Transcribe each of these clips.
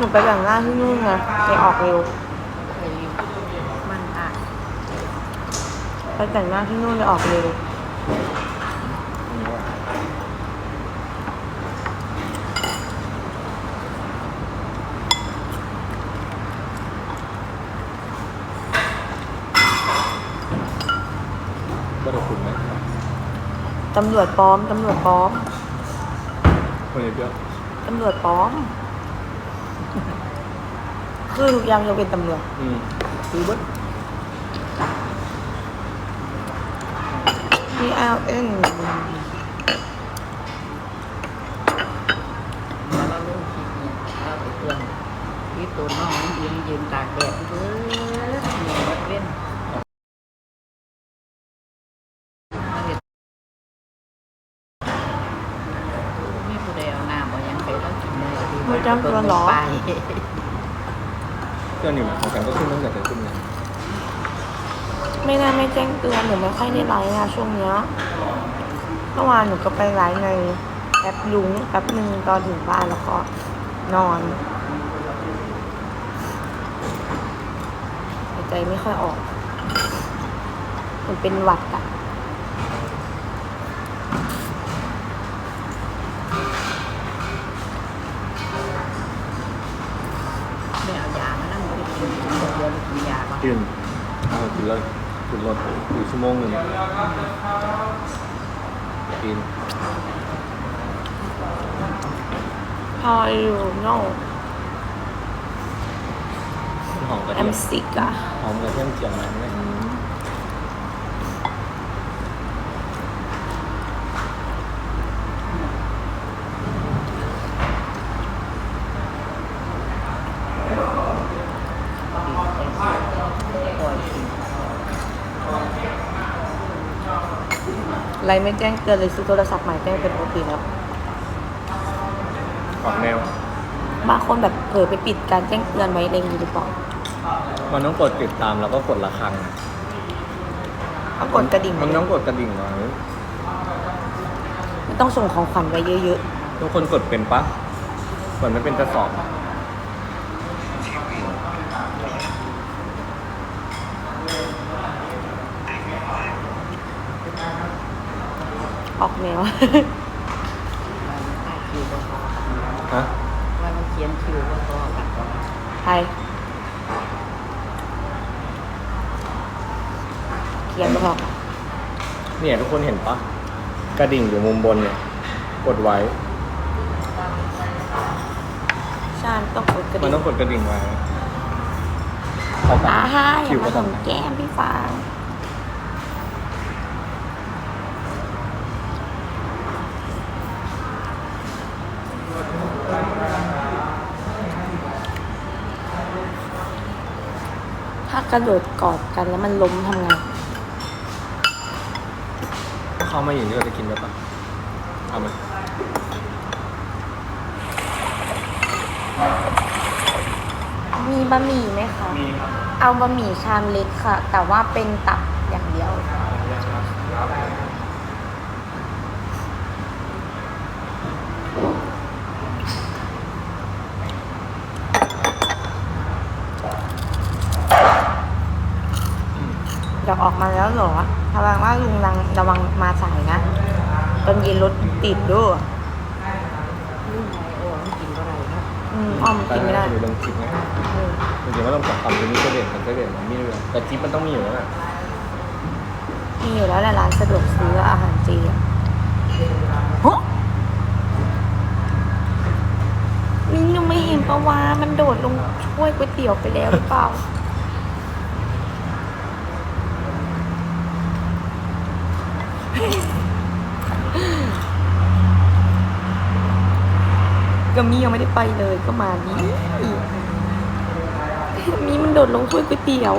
หนูไปแต่งหน้าที่นู่นไงไปออกเร็วเคยมันอะไปแต่งหน้าที่นู่นเลยออกเร็ว ก็ได้คุณไหมตำรวจปลอม ตำรวจปลอม คนเยอะตำรวจปลอม คือทุกอย่างยกเป็นตำรวจอืมคือว่า P L N แล้วเราลูกคิดเนี่ยเราไปเครื่องที่ตัวน้องยืนยืนตากแดดเด้อเหนื่อยวัดเว้นมาเฮ็ดมีผู้ใดเอาน้ำบ่ยังไปแล้วกินเลยดีไม่จำตัวเหรอ ไป เรื่องนี้ของกันก็ขึ้นตั้งแต่เกิดขึ้นเลยไม่น่าไม่แจ้งเตือนหนูไม่ค่อยได้ไลฟ์อะช่วงเนี้ยเมื่อวานหนูก็ไปไลฟ์ในแอปลุงแป๊บหนึ่งตอนถึงบ้านแล้วก็นอนหายใจไม่ค่อยออกหมือนเป็นหวัดอะ กินยาก่อนกินเอากินเลยกินรถอยู่ชั่วโมงหนึ่งกินพออยู่โน่หอมกระแอเทียมมซิกอะหอมกระเทียมเจียมมันเลย ไลฟ์ไม่แจ้งเตือนเลยซื้อโทรศัพท์ใหม่แจ้งเป็นปกติแล้วออกแนว บางคนแบบเผลอไปปิดการแจ้งเตือนไว้เองหรือเปล่ามันต้องกดติดตามแล้วก็กดระฆังต้องกดกระดิ่งมันต้องกดกระดิ่งไว้มันต้องส่งของขวัญไว้เยอะทุกคนกดเป็นปะเหมือนไม่เป็นจะสอบๆออ แนวว่าคิวบ่พอฮะว่ามันเขียนคิวบ่พอกันใครเขียนบอกเนี่ยทุกคนเห็นปะกระดิ่งอยู่มุมบนเนี่ย กดไว้ ชาญต้องกดกระมันดิ่งต้องกดกระดิ่งไว้เข้าไปอ่าฮะอคิย่าวมาก็สทมแก้มพี่ฟาง กระโดดกอดกันแล้วมันล้มทำไงำเข้ามาอย่างนี้เราจะกินได้ปะเอาไหมมีบะหมี่ไหมคะ มีครับ เอาบะหมี่ชามเล็กค่ะ แต่ว่าเป็นตับอย่างเดียว อยากออกมาแล้วเหรอระวังว่าลุงรังระวังมาสายนะ ตอนเย็นรถติดด้วยลูกไงโอ้มันกินบ่ได้เนาะอืมอ้อมกินไม่ได้ดูลงคลิปนะเออจริงๆว่าต้องกดคำตัวนี้ก็เด่นมันก็เด่นมันมีเลยแต่คลิปมันต้องมีอยู่แล้วแหละมีอยู่แล้วแหละร้านสะดวกซื้ออาหารจีนฮะมิ้นยังไม่เห็นปะวามันโดดลงช่วยก๋วยเตี๋ยวไปแล้วหรือเปล่า ก็มียังไม่ได้ไปเลยก็มานี่มีมันโดดลงถ้วยก๋วยเตี๋ยว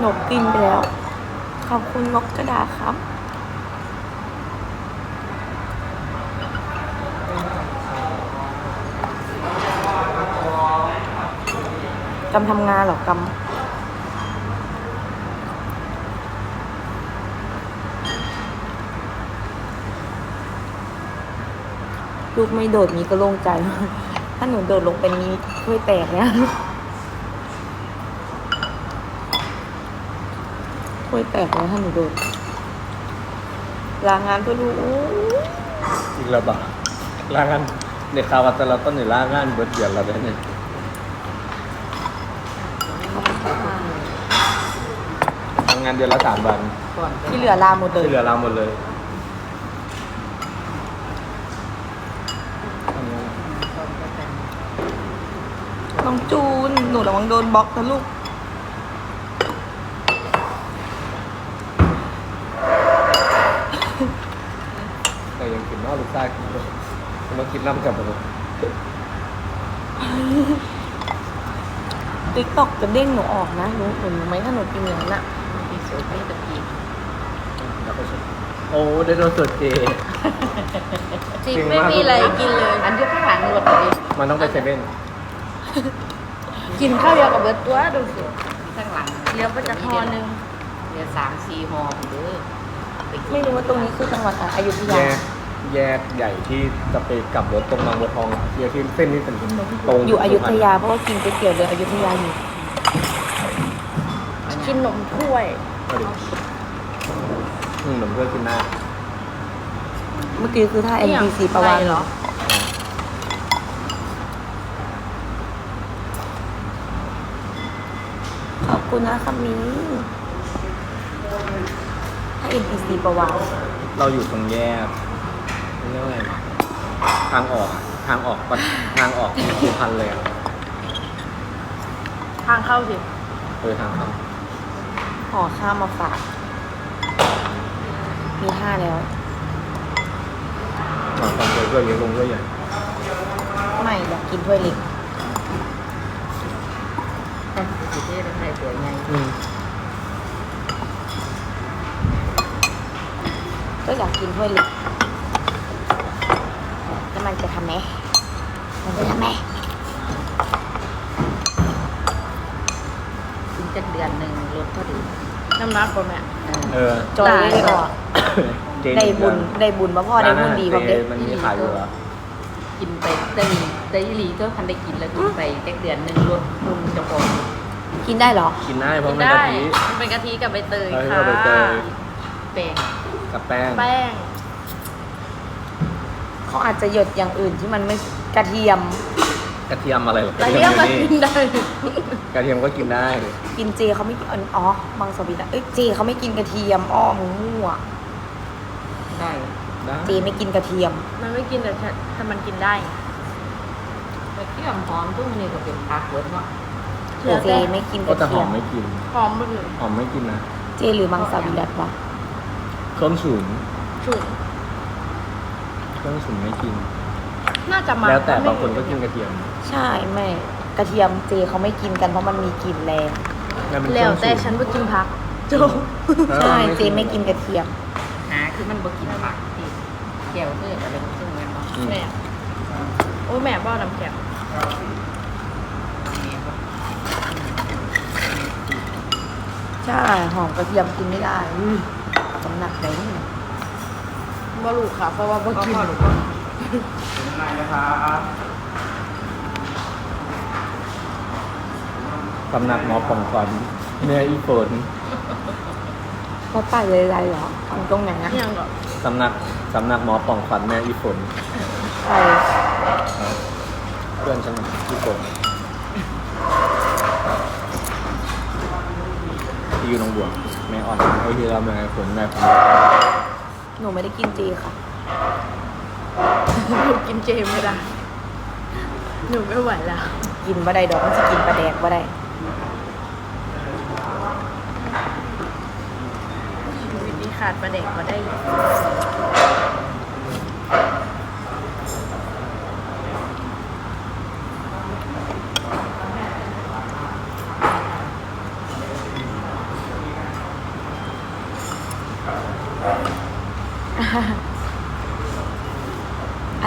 หนกกินไปแล้ว ขอบคุณนกกระดาษครับ กำทำงานเหรอกำลูกไม่โดดมีก็โล่งใจ ถ้าหนูโดดลงไปนี้ถ้วยแตกเนี่ยถ้วยแตกเลยถ้าหนูโดด ลางานเพื่อลูกอีกแล้วบ่ลางานในข่าวว่าตเราต้นในลางานเบิดเดือนเราได้เนี่ยทำ งานเดือนละสามวันก่อนที่เหลือลาหมดเลย ที่เหลือเราหมดเลยทำงานก่อนก็เป็นน้องจูน หนูระวังโดนบล็อกนะลูก แต่ยังกินนอกหรือใต้กินด้วยมากินน้ำกับผมติ๊กตอกจะเด้งหนูออกนะหนูหนูรู้ไหมถ้าหนูกินอย่างนั้นอะ มีสูตรมีตะกี้แล้วก็ชมโอ้ได้โดนสดเจ จริงไม่มีอะไรกินเลย อันอยุข้างหลังรถเลยมันต้องไปเซเว่นกินข้าวเดียวกับเบิร์ตตัวดูสิข้างหลังเดี๋ยวก็จะทอนึงเดี๋ยวสามสี่ห่อเด้อปกินไม่รู้ว่าตรงนี้คือจังหวัดอะไรอยุธแยยากแยกใหญ่ที่จะไปกลับรถตรงบางบัวทองเดียวที่เส้นนี้เป็นตรงอยู่อยุธยาเพราะว่ากินก๋วยเตี๋ยวเรืออยุธยาอยู่กินนมถ้วย เอาดิอืมหนุ่มเพื่อนกินหน้าเมื่อกี้คือท่า NPC ประวานเหรอ ขอบคุณนะคะมีท่า NPC ประวานเราอยู่ตรงแยกเรียกว่าอะไรนะทางออกอะทางออกปะทางออกสุพรรณเลยอะทางเข้าสิ เออทางเข้า ห่อข้าวมาฝาก มีท่าแล้วหลังความเคยด้วยเยอะลงด้วยใหญ่ไม่อยากกินถ้วยเล็กท่านสิเทศไทยสวยไงอืมก็อยากกินถ้วยเล็กแล้วมันจะทำไหมมันจะทำไหมกินจักเดือนหนึ่งรถเท่าดี น้ำหนักกว่าแม่เออเออจอยได้ก่อนเจนได้บุญได้บุญมาพ่อได้บุญดีพ่อร้านเด็กอาหารจมันมีขายอยู่เหรอกินไปแต่ลีแต่อีหลีก็ทันได้กินแล้วกินไปจักเดือนหนึ่งรถปรุงจะพอกินได้เหรอ กินได้เพราะกินมันได้กะทิมันเป็นกะทิกับใบเตยเออค่ะใบเตยแป้งกับแป้งแป้งเขาอาจจะหยดอย่างอื่นที่มันไม่กระเทียม กระเทียมอะไรหรอกแต่เรียกมากินได้ กระเทียมก็กินได้กินเจเขาไม่กินอ๋อมังสวิรัตเอ้ยเจเขาไม่กินกระเทียมอ้อมึงมั่วได้ได้เจไม่กินกระเทียม มันไม่กินแต่แต่มันกินได้ไปเกี่ยมหอมตุ้มนี่ก็เป็นผักเวิร์ดเนาะเชื่อเจแต่ไม่กินกก็ระแต่หเทีอยมมไม่กิน หอมมันหอมไม่กินนะเจหรือมังสวิรัตวะเครื่องฉุนฉุนเครื่องฉุนไม่กิน น่าจะมาแล้วแต่บางคนก็กินกระเทียมใช่ไม่กระเทียมเจเขาไม่กินกันเพราะมันมีกลิ่นแรงนั่นเป็นเคแล้รื่วองแต่ฉุนฉันก็กินพักจบออใช่เจไม่กินกระเทียม หาคือมันบ่กินผักที่แก้วเลือดอะไรพวกนี้แม่นบ่อืม แม่โอ้ยแม่บ้าน้ำแข็งแม่บ่ใช่หอมกระเทียมกินไม่ได้อุ้ยน้ำหนักไหนนี่บ่รู้ค่ะ เพราะว่าบ่ก็กิน พอรู้ ว่าตำหนักหมอปองฟันเนื้ออีฝนเขาตัดเลยอะไรเหรอทำตรงไหนนะยังก็สำนักสำนักหมอปองฟันแม่อีฝนใช่เพื่อนฉันอีฝนที่อยู่หนองบัวแม่อ่อนเอ้ยที่เราแม่ฝนแม่ฝนหนูไม่ได้กินเจค่ะ หนูกินเจไม่ได้ หนูไม่ไหวแล้ว กินบ่ได้ดอกมันจะกินปลาแดกบ่ได้ชีวิตนี้ขาดประเด็กมาได้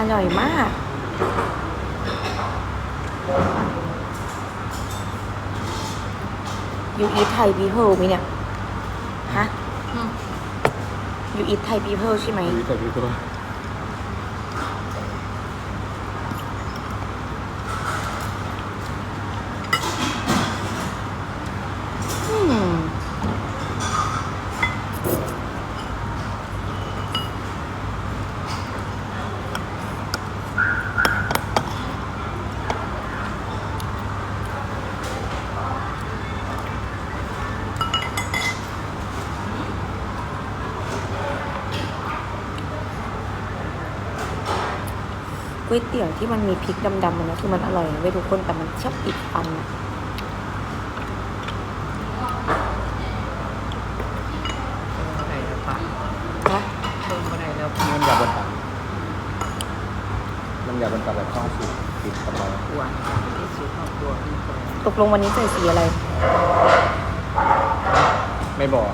อ ร่อยมากยูอีทไทยพีเพิลมีเนี่ย ฮะอืมยูอีทไทยพีเพิลใช่ไหมวิแต่วิตัว วยเตี๋ยวที่มันมีพริกดำๆมันนะคือมันอร่อยนะเว้ยทุกคนแต่มันชอบติดฟันอะอะไรแล้วปะนะเพิ่มอะไรแล้วมันอยากบนตักมันอยากบนตักแบบข้าวสุกติดกับเรากวนที่สุดครอบครัวพี่คนตกลงวันนี้ใส่สีอะไร ไม่บอก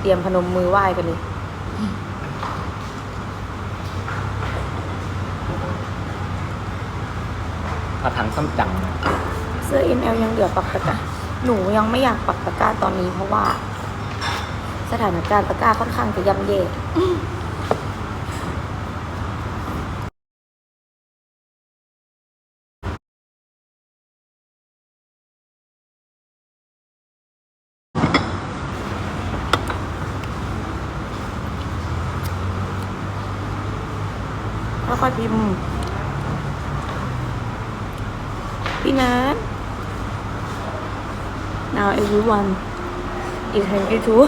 เตรียมพนมมือไหว้กันเลย อาถังซ้ำจังเสื้อ NL ยังเหลือปักตะกร้าหนูยังไม่อยากปักตะกร้าตอนนี้เพราะว่า สถานการณ์ตะกร้าค่อนข้างจะย่ำเย่ค่อยๆพิมพ์ พี่นัท now everyone is hungry too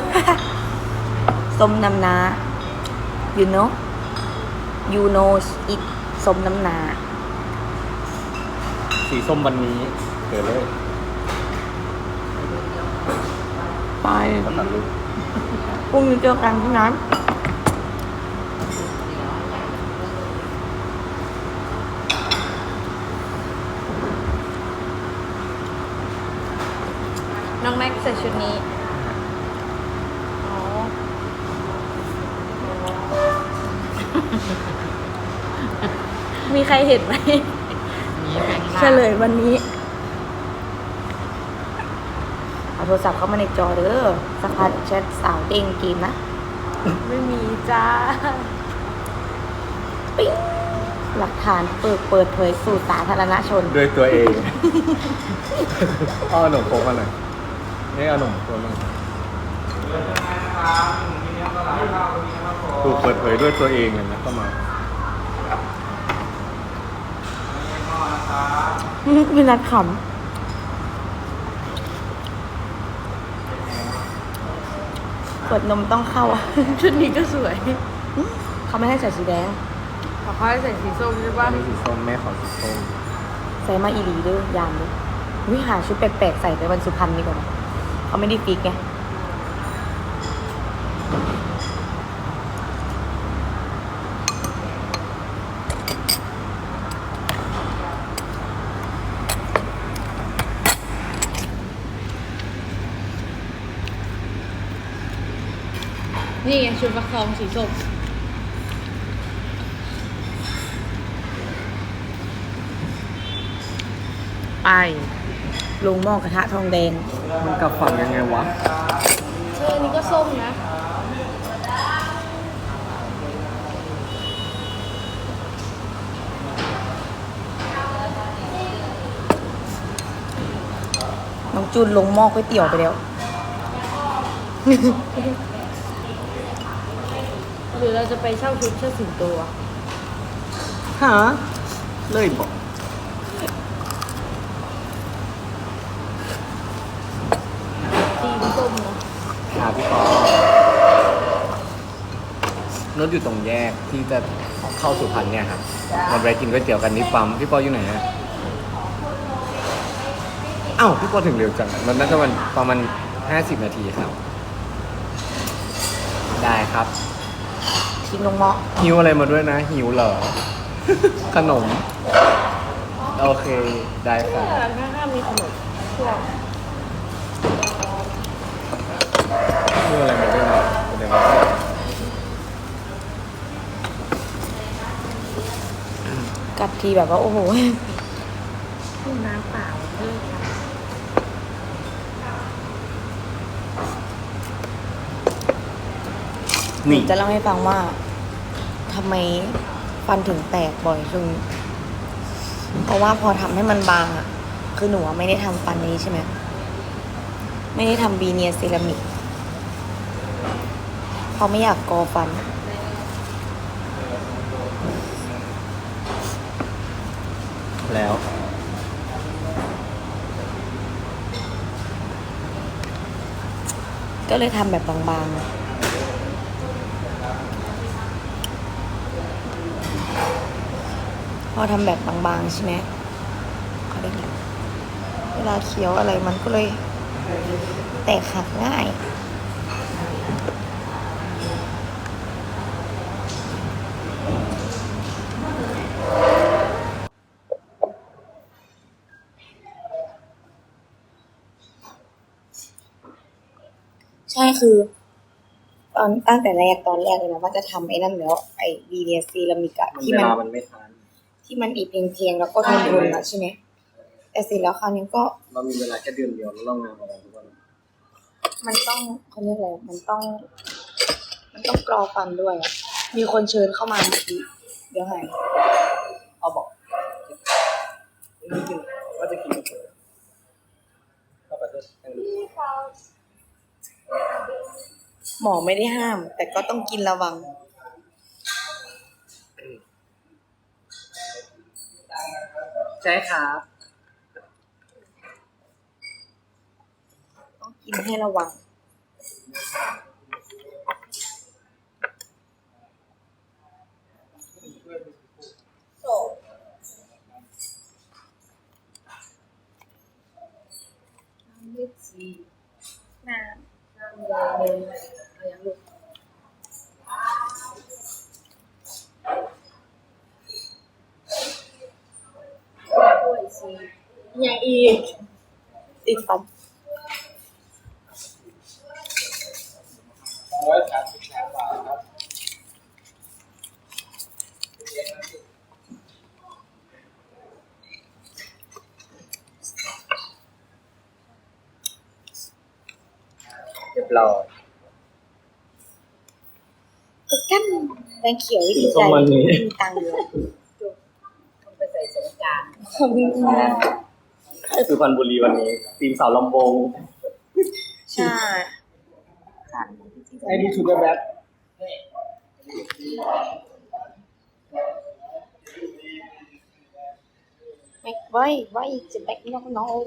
ส้มน้ำนา you know you know it ส้มน้ำนา สีส้มวันนี้เกิดเลยไปก็ตัดลูกพรุ่งนี้เจอกันพี่นัท น้องแม็กใส่ชุดนี้อ๋อมีใครเห็นไหมมีแบ่งเฉลยวันนี้ เอาโทรศัพท์เข้ามาในจอเด้อสักพักแชทสาวเด้งเกมนะ ไม่มีจ้า ปิ๊งหลักฐานเปิดเปิดเผยสู่สาธารณชน ด้วยตัวเองเอาขนมโค้งมาหน่อย นี่เอาขนมโค้งมาหน่อยถูกเปิดเผยด้วยตัวเองเลยนะก็มาพี่นัทขำขวดนมต้องเข้าชุดนี้ก็สวย เขาไม่ให้ใส่สีแดงขอเขาให้ใส่สีส้มใช่ปะอันนี้สีส้มแม่ขอสีส้มใส่มาอีหลีเด้วยยามเลยวิหาชุดแปลกๆใส่ไปวันสุพรรณดีกว่านะ เขาไม่ได้ฟิกไงนี่ไงชุดประคองสีส้มไปลงหม้อกระทะทองแดง มันกลับฝั่งยังไงวะ เชื่อนี้ก็ส้มนะ น้องจูนลงหม้อก๋วยเตี๋ยวไปแล้ว หรือเราจะไปเช่าชุดเชิดสิงโตอะฮะเลยบอก สีส้มเนาะ หาพี่ปอรถอยู่ตรงแยกที่จะเข้าสุพรรณเนี่ยครับมันไปกินก๋วยเตี๋ยวกันที่ปั๊มพี่ปออยู่ไหนฮะเอ้าพี่ปอถึงเร็วจังมันน่าจะมันประมาณห้าสิบนาทีครับ ได้ครับทิ้งลงหม้อหิวอะไรมาด้วยนะ หิวเหรอ ขนม โอเค ได้ค่ะข้างๆมีขนมพวก พูดอะไรไม่ได้หรอกแสดงว่ากัดทีแบบว่า โอ้โห น้ำเปล่าเลิกละนี่จะเล่าให้ฟังว่าทำไมฟันถึงแตกบ่อยจึงเพราะว่าพอทำให้มันบางอะคือหนูไม่ได้ทำฟันนี้ใช่ไหม ไม่ได้ทำบีเนียเซรามิก เพราะไม่อยากกอฟัน แล้ว ก็เลยทำแบบบางๆพอทำแบบบางๆใช่ไหมเขาเรียกอะไรเวลาเคี้ยวอะไรมันก็เลย แตกหักง่าย ช่คือ ตอนตั้งแต่แรกตอนแรกเลยนะว่าจะทำไอ้นั่นแล้ว ไอ้บีเนียซีรามิกอะมันที่เวมันลามันไม่ทันที่มันอีกเพียงๆแล้วก็ทนทนๆอะใช่ไหมแต่เสร็จแล้วคราวนี้ก็เรามีเวลาแค่เดือนเดียวแล้วเรางานของเราทุกวันมันต้องเขาเรียกอะไรมันต้อง มันต้องกรอฟันด้วยอะมีคนเชิญเข้ามาเมื่อกี้เดี๋ยวหายเอาบอกนี่กินว่าจะกินกาแฟเข้าไปก็ยังดู หมอไม่ได้ห้าม แต่ก็ต้องกินระวัง ใช่ครับ ต้องกินให้ระวัง น้ำอย่างอีกติดฟันเรียบร้อยแต่กั้นแดงเขียวที่ดีส้ใจมวันนี้มีตังค์เยอะต้องไปใส่สงกรารขอบคุณค่ะสุพรรณบุรีวันนี้ทีมสาวลำวงใช่ค่ะไอ้นี่ชุดแบบแม็กไว้ไว้จะแม็กน้องน้อง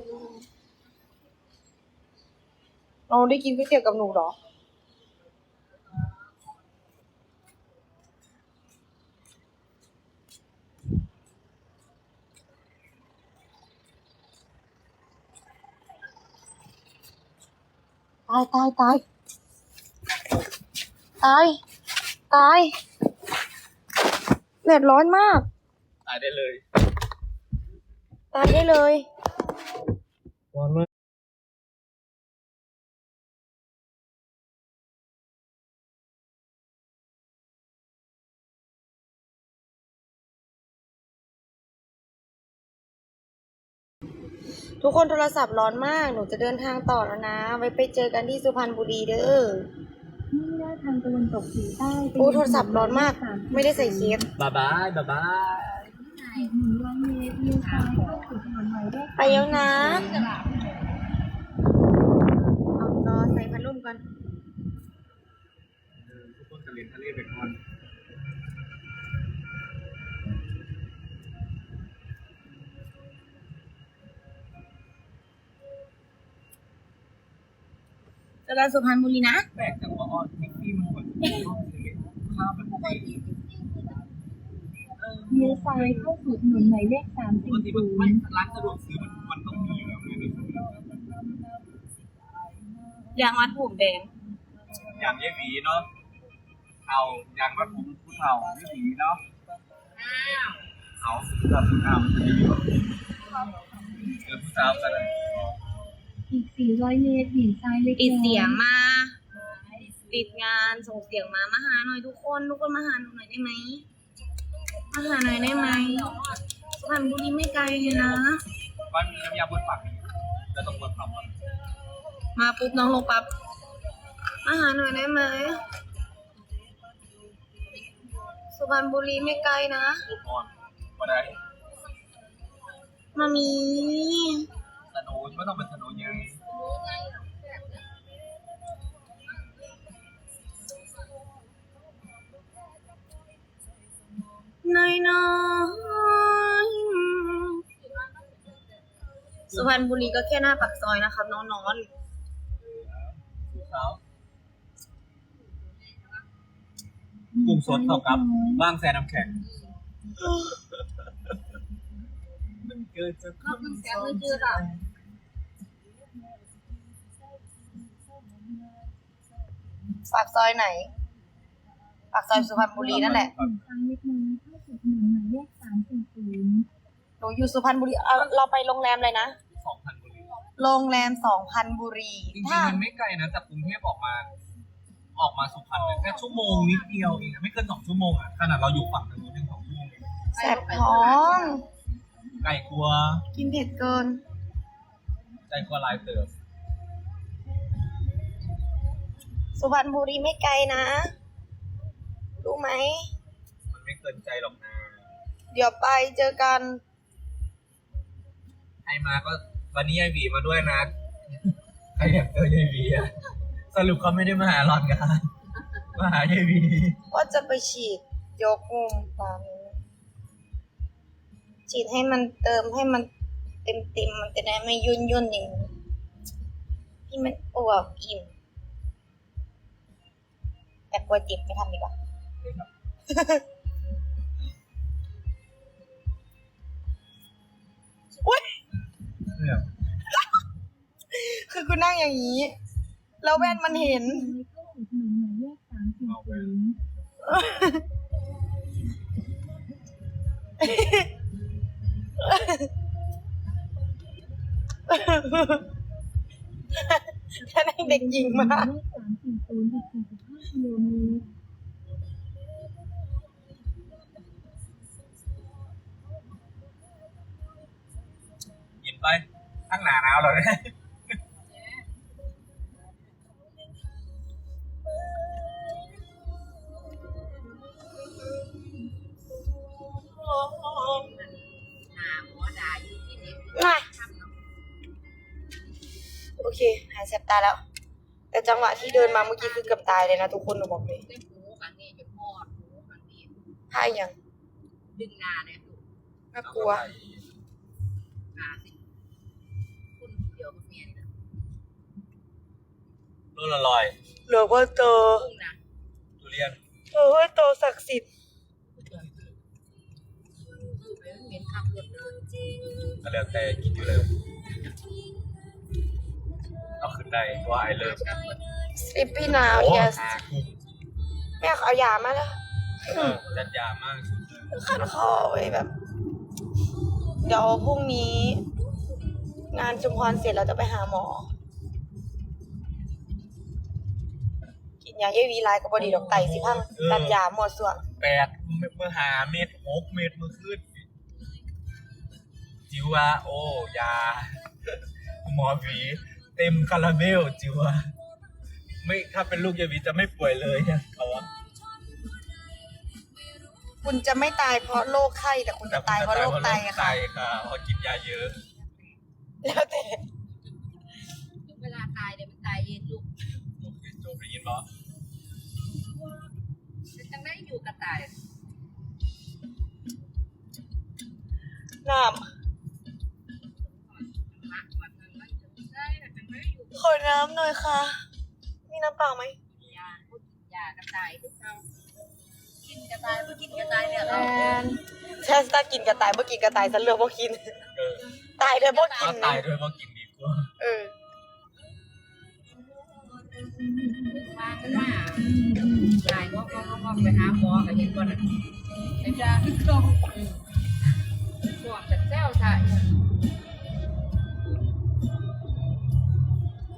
น้องได้กินก๋วยเตี๋ยวกับหนูเหรอ ตายตายตายตายตายแดดร้อนมาก ตายได้เลย ตายได้เลย ร้อนมาก ทุกคนโทรศัพท์ร้อนมาก หนูจะเดินทางต่อแล้วนะ ไว้ไปเจอกันที่สุพรรณบุรีเด้อมุ่งหน้าทางตะวันตกเฉียงใต้ไปโอ้โทรศัพท์ร้อนมาก ไม่ได้ใส่เคสบายบายบายบายอีกหนึ่งร้อยเมตรเลี้ยวซ้ายเข้าสู่ถนนหมายเลขไปแล้วนะเอาจอใส่พัดลมก่อนทุกคนจะเรียนทะเลไปก่อน จอกันสุพรรณบุรีนะแปลกจังหว่าออนแท็กซี่มันเหมือนข้าวแบบเลี้ยวซ้ายเข้าสู่ถนนหมายเลขสามสี่กติศูนย์ร้านสะดวกซื้อมันมันต้องมีอยู่แล้วไงยางมัดผมแดงอย่างยี่หวีเนาะเอาอย่างว่าผมผู้เฒ่ายี่หวีเนาะเอาแบบผู้เฒ่ามันจะดีกว่าเออผู้สาวกันนะ อีกสี่ร้อยเมตรเบี่ยงซ้ายเล็กติดน้อยเสียงมาติดงานส่งเสียงมามาหาหน่อยทุกคนทุกคนมาหาหนูหน่อยได้ไหมมาหาหน่อยได้ไหมสุพรรณบุรีไม่ไกลเลยนะ บ้านมีน้ำยาบนปากจะต้องบนปากก่อนมาปุ๊บน้องลงปั๊บมาหาหน่อยได้ไหมสุพรรณบุรีไม่ไกลนะอุปกรณ์มาได้มามีส นุนไม่ต้องเป็นสนุนยังน้อยน้อยสุพรรณบุรีก็แค่หน้าปากซอยนะครับ น้องนอนดูเขากลุ่มสดเท่ากับว่างแซนน้ำแข็งมันเกิดจากความสนใจ ปากซอยไหน ปากซอยสุพรรณบุรีนั่นแหละทางเล็กน้อยเข้าสู่ถนนหมายเลขสามสี่ศูนย์หนูอยู่สุพรรณบุรีเอาเราไปโรงแรมเลยนะ สองพันบุรีโรงแรมสองพันบุรี จริงถ้าๆมันไม่ไกลนะจากกรุงเทพออกมา ออกมาสุพรรณเลยแค่ชั่วโมงนิดเดียวเองอะไม่เกินสองชั่วโมงอะขนาดเราอยู่ฝั่งทางนู้นยังสองชั่วโมงเองแสบท้อง ไก่กลัวกินเผ็ดเกินใจกลัวลายเติม สุพรรณบุรีไม่ไกลนะ รู้ไหม มันไม่เกินใจหรอกนะเดี๋ยวไปเจอกัน ใครมาก็วันนี้ยายหวีมาด้วยนะ ใครอยากเจอยายหวีอะสรุปเขาไม่ได้มาหาหลอนกันมาหายายหวีว่าจะไปฉีดยกมุมตามนี้ฉีดให้มันเติมให้มันเต็มเต็มๆมันจะได้ไม่ยุ่นยุ่นๆอย่างนี้ที่มันอวบอิ่ม แต่กลัวเจ็บไม่ทำดีกว่า อุ้ย เนี่ยคือกูนั่งอย่างนี้ แล้วแว่นมันเห็นเข้าสู่ถนนหมายเลขสามสี่ศูนย์ถ้านั่งเด็กหญิงหมามายเลขสามสี่ศูนย์ อีกสี่สิบห้ากิโลเมตร กินไปทั้งหนาหนาวเลย หาหมอด่าอยู่ที่เด็ก น่ะ ทำเนาะ โอเค หายแสบตาแล้ว แต่ จังหวะที่เดินมาเมื่อกี้คือเกือบตายเลยนะทุกคนหนูบอกเลยเล่นหูกันนี่จนหอดหูกันนี่ท่ายังดึงนาเนี่ยดูน่ากลัวหนาสิคุณเดียวกับเมียนี่นะรุ่นละลอยหลือว่าเจอพุ่งนะทุเรียนเออว่าโตศักดิ์สิทธิ์เหม็นขับรถเลยก็แล้วแต่กินอยู่เลย เอาขึ้นได้เพราะว่าไอเลิฟขับรถสลิปปี้นาวโอ้ yes หาคุ้มแม่เอายามาแล้วเออจัดยามากสุดเลยขันคอไว้แบบ เดี๋ยวพรุ่งนี้ งานชุมพรเสร็จเราจะไปหาหมอ กินยาเยวีไลายกับบอดีดอกไตสิพังตัดยาหมดส่วนแปดเมื่อหาเม็ดหกเม็ดเมื่อขึ้นจิวว่าโอ้ยาหมอหวี เต็มคาราเมลจิวว่าไม่ถ้าเป็นลูกยายหวีจะไม่ป่วยเลยเนี่ยเขาว่าคุณจะไม่ตายเพราะโรคไข้แต่คุณจะตายเพราะโรคไตไตค่ะ ค่ะเพราะกินยาเยอะ แล้วแต่ถึงเวลาตายเดี๋ยวมันตายเย็นลูกโอเคจบได้ยินปะจะจังได้อยู่กับตายน้ม ขอน้ำหน่อยค่ะ มีน้ำเปล่าไหมยาพูดยากระต่ายทุกเรากินกระต่ายเมื่อกินกระต่ายเนี่ยแอเรานแช่สตากินกระต่ายเมื่อกินกระต่ายฉันเลือกว่ากินเออตายเลยเพราะกิก็นตายด้วยเพราะกินดีกว่าเออมากันมาตายก็ก็ก็ไปหาหมอกับเห็นก่อนนะไอ้จ้าขึ้นตรงพวกจัดเจ้าใช่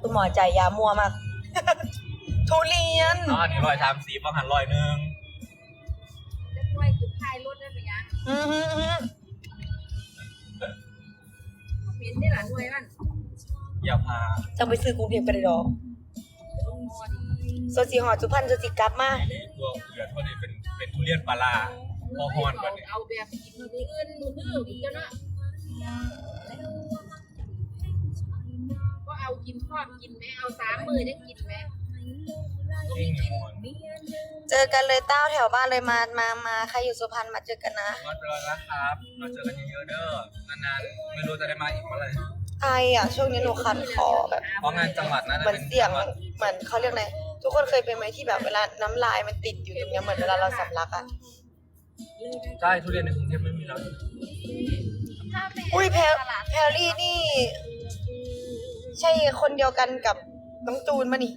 คุณหมอจ่ายยามัวมาก ทุเรียน อ๋ออันนี้ร้อยทำสีบางหันร้อยหนึ่งจะช่วยคือทายรถได้ไหมยังอือหือหือเห็นได้หลานหน่วยมันอย่าพาจะไปซื้อกรุงเทพกันเลยดอกลุงมอดีโซจิหอดสุพรรณโซจิกลับมาไอ้พวกเลือดพวกนี้เป็นเป็นทุเรียนปลาร้า พอฮอนเอาบัดนี้เอาแบบกินมืออื่นมือหื้ออีกแล้วเนาะ เอากินพร้อมกินไหมเอาสามมือได้กินไหมจริงอยู่หมดเจอกันเลยเต้าแถวบ้านเลยมามามาใครอยู่สุพรรณมาเจอกันนะมาเจอแล้วครับมาเจอกันเยอะๆเด้อนานๆไม่รู้จะได้มาอีกเมื่อไหร่ไออะช่วงนี้หนูคันคอแบบเพราะงานจังหวัดน่าจะเหมือนเป็นเสียงจังหวัดเหมือนเขาเรียกไงทุกคนเคยเป็นไหมที่แบบเวลาน้ำลายมันติดอยู่ตรงเนี้ยเหมือนเวลาเราสำลักอะใช่ทุเรียนในกรุงเทพไม่มีแล้วอุ้ยแพรแพรรี่นี่ ใช่คนเดียวกันกับน้องจูนมานี่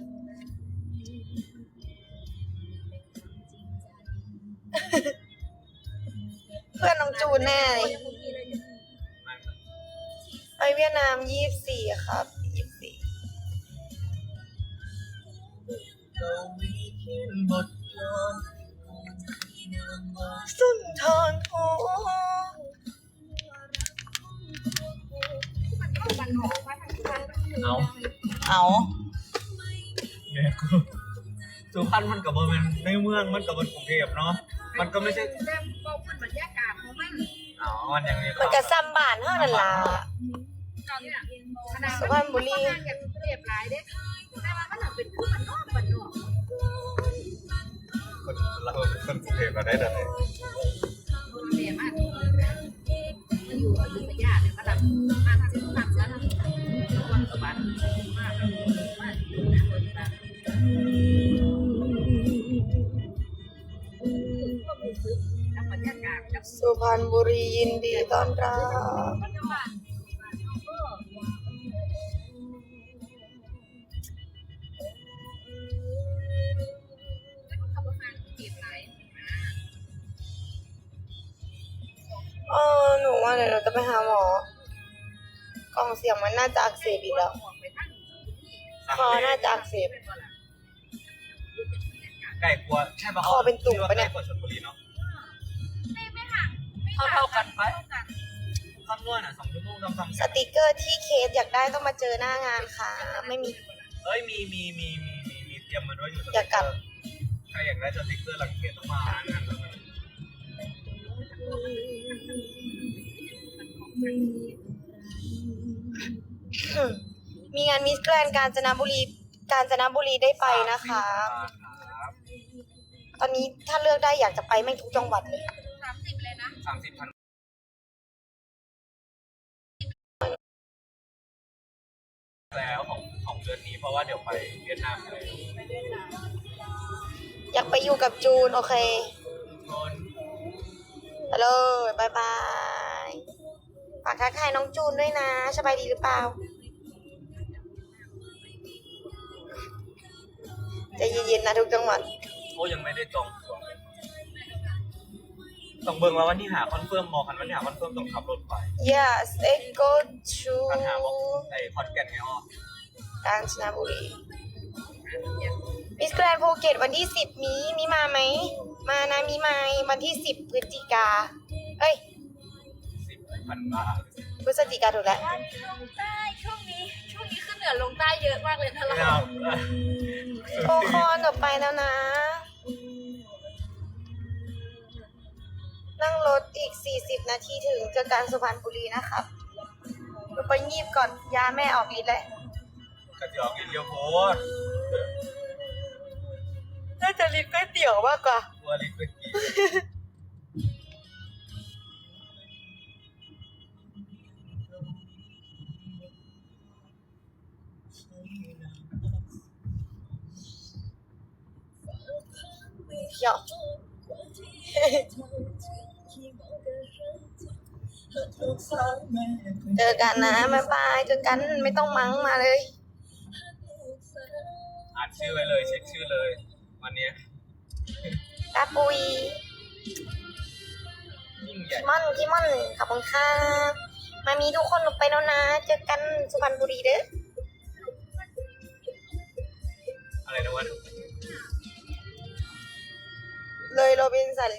เพื่อนน้องจูนแน่เลยไปเวียดนามยี่สี่ครับยี่สี่สุนทรภู เอาเอาแม่กูสุพรรณมันกับมันในเมืองมันกับมันกรุงเทพเนาะมันก็ไม่ใช่แต่บอกมันบรรยากาศของมันอ๋อมันยังมีมันกระซ้ำบ้านเท่านั้นล่ะตอนเนี้ยขนาดสุพรรณบุรีมันกันเรียบร้อยเด้แต่ว่ามันเป็นคือมันนอกมันนอกคนเราเป็นคนกรุงเทพเราได้แต่ไหนมันเรียบมากมันอยู่อยุธยาเนี่ยมันแบบมาทาง สุพรรณบุรียินดีต้อนรับบรรยากาศแล้วก็ขับรถทางเก็บไหลเออหนูว่าเดี๋ยวหนูจะไปหาหมอกล่องเสียงมันน่าจะอักเสบอีกแล้วคอน่าจะอักเสบไก่กลัวใช่ปะคอเป็นตุ่มปะเนี่ยไก่กลัวชลบุรีเนาะ เท่าเท่ากันไปคำนวณอะสองชั่วโมงซ้ำสติกเกอร์ที่เคสอยากได้ต้องมาเจอหน้างานค่ะ ไม่มีๆเอ้ยมีมีมีมีมีมีเตรียมมันไว้อยู่อยากกลับใครอยากได้สติ๊กเกอร์หลังเกียรต้องมาหางานแล้วนะมีงานมิสแกรนกาญจนบุรีกาญจนบุรีได้ไปนะคะ ครับตอนนี้ถ้าเลือกได้อยากจะไปแม่งทุกจังหวัดเลย สามสิบพันแล้วของของเดือนนี้เพราะว่าเดี๋ยวไปเวียดนามเลยอยากไปอยู่กับจูน โอเคคนไปเลยบายบายฝากทักทายน้องจูนด้วยนะ สบายดีหรือเปล่าใจะเย็นๆนะทุกจังหวัดโอ้ยังไม่ได้จองตั๋วเลย ต้องเบิ่งว่าวันที่หาคอนเฟิร์มมอคันวันที่หาคอนเฟิร์มต้องขับรถไป yes it go to คันหาบอกไอ้คอนแกนไม่ออกกาญจนบุรีมิสแกรนภูเก็ตวันที่สิบมีมีมาไหม มานะมีไหมวันที่สิบพฤศจิกา เอ้ย สิบพันบาทพฤศจิกาถูกแล้ว ลงใต้ช่วงนี้ช่วงนี้ขึ้นเหนือลงใต้เยอะมากเลยนะเราไม่เอาโอคอนต่อไปแล้วนะ นั่งรถอีก 40 นาทีถึงเจอกันสุพรรณบุรีนะครับหนูไปงีบก่อนยาแม่ออกฤทธิ์แล้วกระจอกกินเดียวโพดน่าจะรีบก๋วยเตี๋ยวมากกว่า ตัวลิควิดกีเที่ยว เจอกันนะบ๊ายบายเจอกันไม่ต้องมั้งมาเลยอ่านชื่อไว้เลย เช็คชื่อเลย วันเนี้ยตาปุยยิ่งใหญ่คิมอนคิมอนขอบคุณค่ะมามีทุกคนลงไปแล้วนะ เจอกันสุพรรณบุรีเด้ออะไรนะวะเลยโรบินสัน